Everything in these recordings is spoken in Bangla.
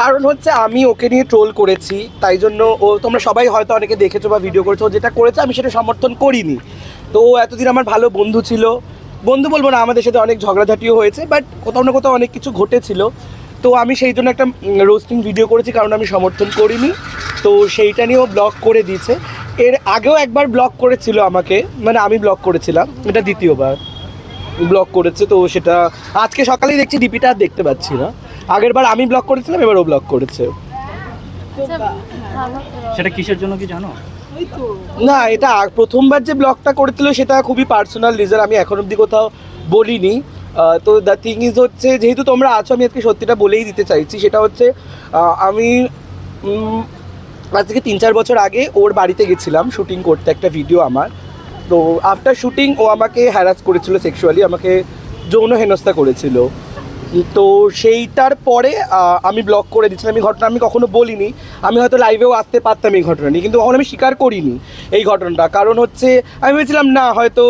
কারণ হচ্ছে আমি ওকে নিয়ে ট্রোল করেছি, তাই জন্য ও, তোমরা সবাই হয়তো অনেকে দেখেছ বা ভিডিও করেছ যেটা করেছে আমি সেটা সমর্থন করিনি। তো ও এতদিন আমার ভালো বন্ধু ছিল। বন্ধু বলব না, আমাদের সাথে অনেক ঝগড়াঝাটিও হয়েছে বাট কোথাও না কোথাও অনেক কিছু ঘটেছিল। তো আমি সেই জন্য একটা রোস্টিং ভিডিও করেছি, কারণ আমি সমর্থন করিনি। তো সেইটা নিয়েও ব্লক করে দিয়েছে। এর আগেও একবার ব্লক করেছিল আমাকে মানে আমি ব্লক করেছিলাম, এটা দ্বিতীয়বার ব্লক করেছে, তো সেটা আজকে সকালেই দেখছি ডিপিটা আর দেখতে পাচ্ছি না। আগের বার আমি ব্লক করেছিলাম এবারও ব্লক করেছে। সেটা কিসের জন্য কি জানো? না এটা প্রথমবার যে ব্লগটা করেছিল সেটা খুবই পার্সোনাল রিজন আমি এখন অবধি কোথাও বলিনি। তো দ্য থিং ইজ হচ্ছে যেহেতু তোমরা আছো আমি আজকে সত্যিটা বলেই দিতে চাইছি সেটা হচ্ছে আমি আজ থেকে তিন চার বছর আগে ওর বাড়িতে গেছিলাম শুটিং করতে একটা ভিডিও আমার। তো আফটার শুটিং ও আমাকে হ্যারাস করেছিল সেক্সুয়ালি আমাকে যৌন হেনস্থা করেছিল। তো সেইটার পরে আমি ব্লক করে দিচ্ছিলাম এই ঘটনা আমি কখনো বলিনি। আমি হয়তো লাইভেও আসতে পারতাম এই ঘটনা নিয়ে, কিন্তু কখনো আমি স্বীকার করিনি এই ঘটনাটা। কারণ হচ্ছে, আমি ভেবেছিলাম, না, হয়তো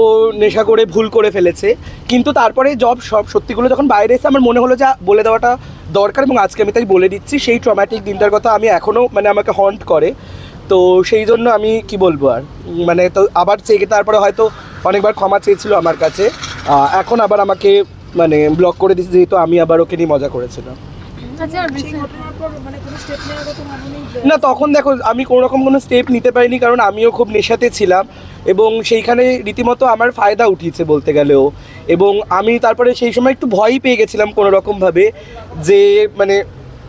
ও নেশা করে ভুল করে ফেলেছে। কিন্তু তারপরে জব সব সত্যিগুলো যখন বাইরে এসে আমার মনে হলো যে বলে দেওয়াটা দরকার এবং আজকে আমি তাই বলে দিচ্ছি। সেই ট্রমাটিক দিনটার কথা আমি এখনও মানে আমাকে হন্ট করে। তো সেই জন্য আমি, কি বলব আর? মানে তো আবার চেয়ে, তারপরে হয়তো অনেকবার ক্ষমা চেয়েছিল আমার কাছে। এখন আবার আমাকে মানে ব্লক করে দিয়েছে যেহেতু আমি আবার ওকে নিয়ে মজা করেছিলাম। আচ্ছা মানে না তখন দেখো আমি কোনো রকম কোনো স্টেপ নিতে পারিনি কারণ আমিও খুব নেশাতে ছিলাম। এবং সেইখানে রীতিমতো আমার ফায়দা উঠিয়েছে বলতে গেলেও। এবং আমি তারপরে সেই সময় একটু ভয়ই পেয়ে গেছিলাম কোনো রকমভাবে যে মানে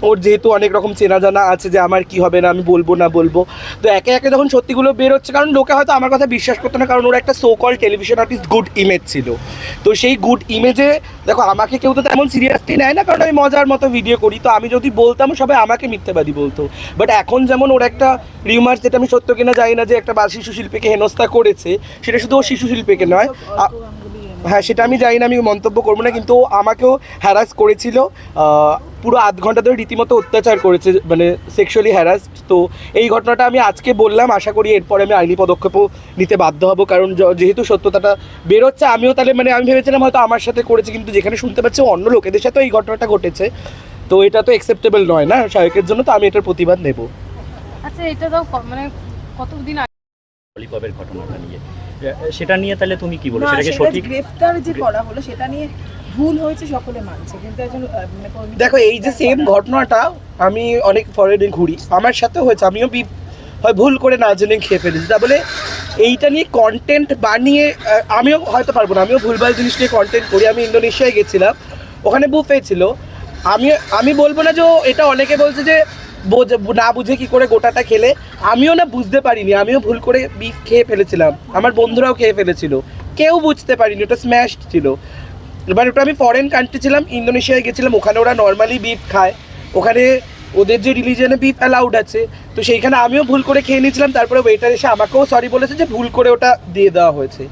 ওর যেহেতু অনেক রকম চেনা জানা আছে যে আমার কি হবে না, আমি বলব না বলব। তো একে একে যখন সত্যিগুলো বেরোচ্ছে কারণ লোকে হয়তো আমার কথা বিশ্বাস করতো না, কারণ ওর একটা so called television artist good image ছিল। তো সেই গুড ইমেজে দেখো, আমাকে কেউ তো তেমন সিরিয়াসলি নেয় না, কারণ আমি মজার মতো ভিডিও করি। তো আমি যদি বলতাম, সবাই আমাকে মিথ্যাবাদী বলতো। বাট এখন যেমন ওর একটা রিউমার যেটা আমি সত্য কিনা জানি না যে একটা বা শিশু শিল্পীকে হেনস্থা করেছে, সেটা শুধু ও শিশু শিল্পীকে নয় হ্যাঁ সেটা আমি জানি না, আমি মন্তব্য করব না, কিন্তু আমাকেও হ্যারাস করেছিল। পুরো আধ ঘণ্টা ধরে রীতিমতো অত্যাচার করেছে মানে সেক্সুয়ালি হ্যারাস তো এই ঘটনাটা আমি আজকে বললাম আশা করি এরপরে আমি আইনি পদক্ষেপও নিতে বাধ্য হব কারণ যেহেতু সত্যতাটা বেরোচ্ছে আমিও তাহলে মানে আমি ভেবেছিলাম হয়তো আমার সাথে করেছে কিন্তু যেখানে শুনতে পাচ্ছি অন্য লোকেদের সাথেও এই ঘটনাটা ঘটেছে। তো এটা তো অ্যাকসেপ্টেবল নয় না? শায়কের জন্য তো আমি এটার প্রতিবাদ নেব। আচ্ছা এটা দাও ক- মানে কতদিন আগে? ললিপপের ঘটনাটা নিয়ে। সেটা নিয়ে তাহলে তুমি কি বলো? না সেটা কি সেটা সঠিক গ্রেফতার যে করা হলো সেটা নিয়ে ভুল হয়েছে সকলে মানছে। কিন্তু একজন মানে দেখো এই যে সেম ঘটনাটা আমি অনেক ফরেনে ঘুরি। আমার সাথে হয়েছে আমিও বি হয় ভুল করে না জেনে খেয়ে ফেলেছি। তা বলে এইটা নিয়ে কন্টেন্ট বানিয়ে আমিও হয়তো পারব না আমিও ভুলভাল জিনিস নিয়ে কন্টেন্ট করি। আমি ইন্দোনেশিয়ায় গেছিলাম ওখানে বুফে ছিল। আমি আমি বলব না যে এটা অনেকে বলছে যে না বুঝে কি করে গোটাটা খেলে। আমিও না বুঝতে পারিনি আমিও ভুল করে বিফ খেয়ে ফেলেছিলাম। আমার বন্ধুরাও খেয়ে ফেলেছিল। কেউ বুঝতে পারিনি ওটা স্ম্যাশড ছিল। এবার ওটা আমি ফরেন কান্ট্রি ছিলাম, ইন্দোনেশিয়ায় গেছিলাম, ওখানে ওরা নর্মালি বিফ খায়। ওখানে ওদের যে রিলিজনে বিফ অ্যালাউড আছে, তো সেইখানে আমিও ভুল করে খেয়ে নিয়েছিলাম, তারপরে ওয়েটার এসে আমাকেও সরি বলেছে যে ভুল করে ওটা দিয়ে দেওয়া হয়েছে।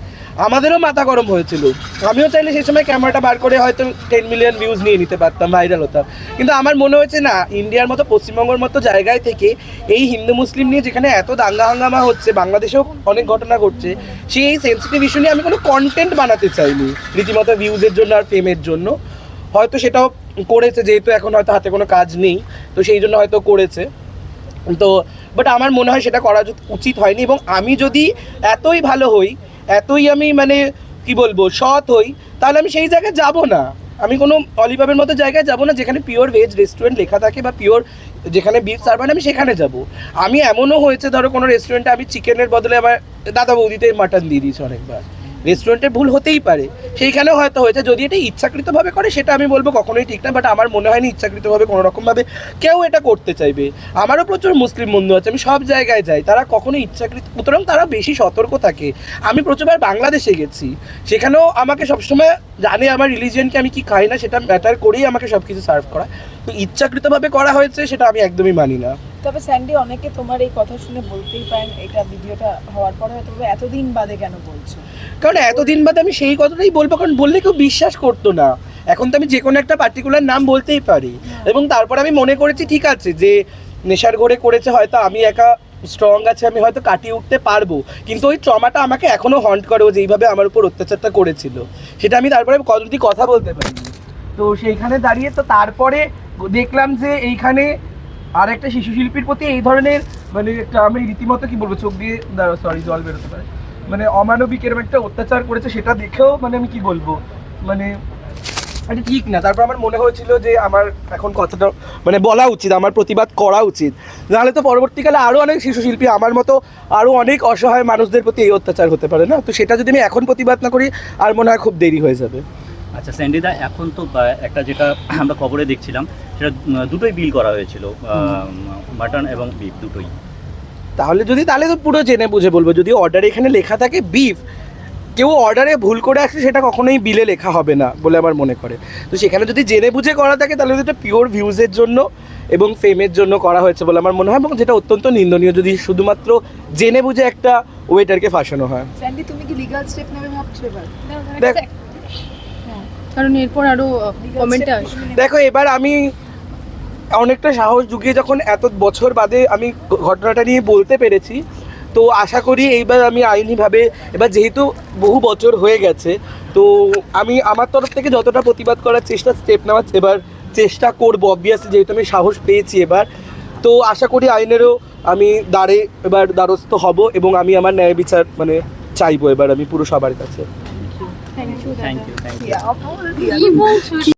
আমাদেরও মাথা গরম হয়েছিল। আমিও চাইলে সেই সময় ক্যামেরাটা বার করে হয়তো টেন মিলিয়ন ভিউজ নিয়ে নিতে পারতাম ভাইরাল হতাম। কিন্তু আমার মনে হয়েছে, না ইন্ডিয়ার মতো, পশ্চিমবঙ্গের মতো জায়গায় থেকে এই হিন্দু মুসলিম নিয়ে যেখানে এত দাঙ্গা হাঙ্গামা হচ্ছে, বাংলাদেশেও অনেক ঘটনা ঘটছে, সেই এই সেন্সিটিভ ইস্যু নিয়ে আমি কোনো কন্টেন্ট বানাতে চাইনি, রীতিমতো ভিউজের জন্য আর ফেমের জন্য। হয়তো সেটাও করেছে, যেহেতু এখন হয়তো হাতে কোনো কাজ নেই, তো সেই জন্য হয়তো করেছে। তো বাট আমার মনে হয় সেটা করা উচিত হয়নি এবং আমি যদি এতই ভালো হই এতই আমি মানে কি বলব, সৎ হই, তাহলে আমি সেই জায়গায় যাব না। আমি কোনো অলিভাবের মতো জায়গায় যাব না, যেখানে পিওর ভেজ রেস্টুরেন্ট লেখা থাকে বা পিওর যেখানে বিফ সার্ভ আমি সেখানে যাব। আমি এমনও হয়েছে, ধরো কোনো রেস্টুরেন্টে আমি চিকেনের বদলে আবার দাদা বৌদিতে মাটন দিয়ে দিয়েছি অনেকবার। রেস্টুরেন্টের ভুল হতেই পারে। সেইখানেও হয়তো হয়েছে, যদি এটা ইচ্ছাকৃতভাবে করে, সেটা আমি বলব কখনোই ঠিক না বাট আমার মনে হয়নি ইচ্ছাকৃতভাবে কোনো রকমভাবে কেউ এটা করতে চাইবে। আমারও প্রচুর মুসলিম বন্ধু আছে, আমি সব জায়গায় যাই, তারা কখনো ইচ্ছাকৃত, সুতরাং তারা বেশি সতর্ক থাকে। আমি প্রচুরবার বাংলাদেশে গেছি, সেখানেও আমাকে সবসময় জানে আমার রিলিজিয়নকে আমি কি খাই না, সেটা ম্যাটার করেই আমাকে সব কিছু সার্ভ করা তো ইচ্ছাকৃতভাবে করা হয়েছে, সেটা আমি একদমই মানি না। তবে স্যান্ডি অনেকে তোমার এই কথা শুনে বলতেই পারেন এটা ভিডিওটা হওয়ার পরে হয়তো এতদিন বাদে কেন বলছো? কারণ এতদিন বাদে আমি সেই কথাটাই বলব কারণ বললে কেউ বিশ্বাস করতো না। এখন তো আমি যে কোনো একটা পার্টিকুলার নাম বলতেই পারি। এবং তারপর আমি মনে করেছি ঠিক আছে যে নেশার ঘরে করেছে হয়তো আমি একা স্ট্রং আছে আমি হয়তো কাটিয়ে উঠতে পারব। কিন্তু ওই ট্রমাটা আমাকে এখনও হন্ট করে ও যেইভাবে আমার উপর অত্যাচারটা করেছিল। সেটা আমি তারপরে কতটি কথা বলতে পারি তো সেইখানে দাঁড়িয়ে তো তারপরে দেখলাম যে এইখানে আর একটা শিশু শিল্পীর প্রতি এই ধরনের মানে একটা আমি রীতিমতো কি বলব, চোখ দিয়ে সরি জল বেরোতে পারে। মানে অমানবিক এরকম একটা অত্যাচার করেছে, সেটা দেখেও মানে আমি কি বলব মানে এটা ঠিক না। তারপর আমার মনে হয়েছিল যে আমার এখন কথাটা মানে বলা উচিত, আমার প্রতিবাদ করা উচিত। নাহলে তো পরবর্তীকালে আরও অনেক শিশু শিল্পী আমার মতো আরও অনেক অসহায় মানুষদের প্রতি এই অত্যাচার হতে পারে না? তো সেটা যদি আমি এখন প্রতিবাদ না করি, আর মনে হয় খুব দেরি হয়ে যাবে। আচ্ছা স্যান্ডিদা এখন তো একটা যেটা আমরা খবরে দেখছিলাম সেটা দুটোই বিল করা হয়েছিল মাটন এবং বিফ দুটোই। তাহলে যদি তাহলে তো পুরো জেনে বুঝে বলব যদি অর্ডারে এখানে লেখা থাকে বিফ কেউ অর্ডারে ভুল করে আসছে সেটা কখনোই বিলে লেখা হবে না বলে আমার মনে করে। তো সেখানে যদি জেনে বুঝে করা থাকে তাহলে এটা পিওর ভিউজের জন্য এবং ফেমের জন্য করা হয়েছে বলে আমার মনে হয় এবং যেটা অত্যন্ত নিন্দনীয় যদি শুধুমাত্র জেনে বুঝে একটা ওয়েটারকে ফাঁসানো হয়। স্যান্ডি তুমি কি লিগ্যাল স্টেপ নেবে ভাবছ এবার? দেখ হ্যাঁ, কারণ এরপর আরও কমেন্টে আসবে। দেখো, এবার আমি অনেকটা সাহস জুগিয়ে যখন এত বছর বাদে আমি ঘটনাটা নিয়ে বলতে পেরেছি, তো আশা করি এইবার আমি আইনিভাবে, এবার যেহেতু বহু বছর হয়ে গেছে, তো আমি আমার তরফ থেকে যতটা প্রতিবাদ করার চেষ্টা স্টেপ নেওয়ার এবার চেষ্টা করব অবভিয়াসলি যেহেতু আমি সাহস পেয়েছি এবার। তো আশা করি আইনেরও আমি দাঁড়ে এবার দ্বারস্থ হব এবং আমি আমার ন্যায় বিচার মানে চাইব এবার আমি পুরো সবার কাছে। thank you thank you thank you Yeah, I'll- কি বলছো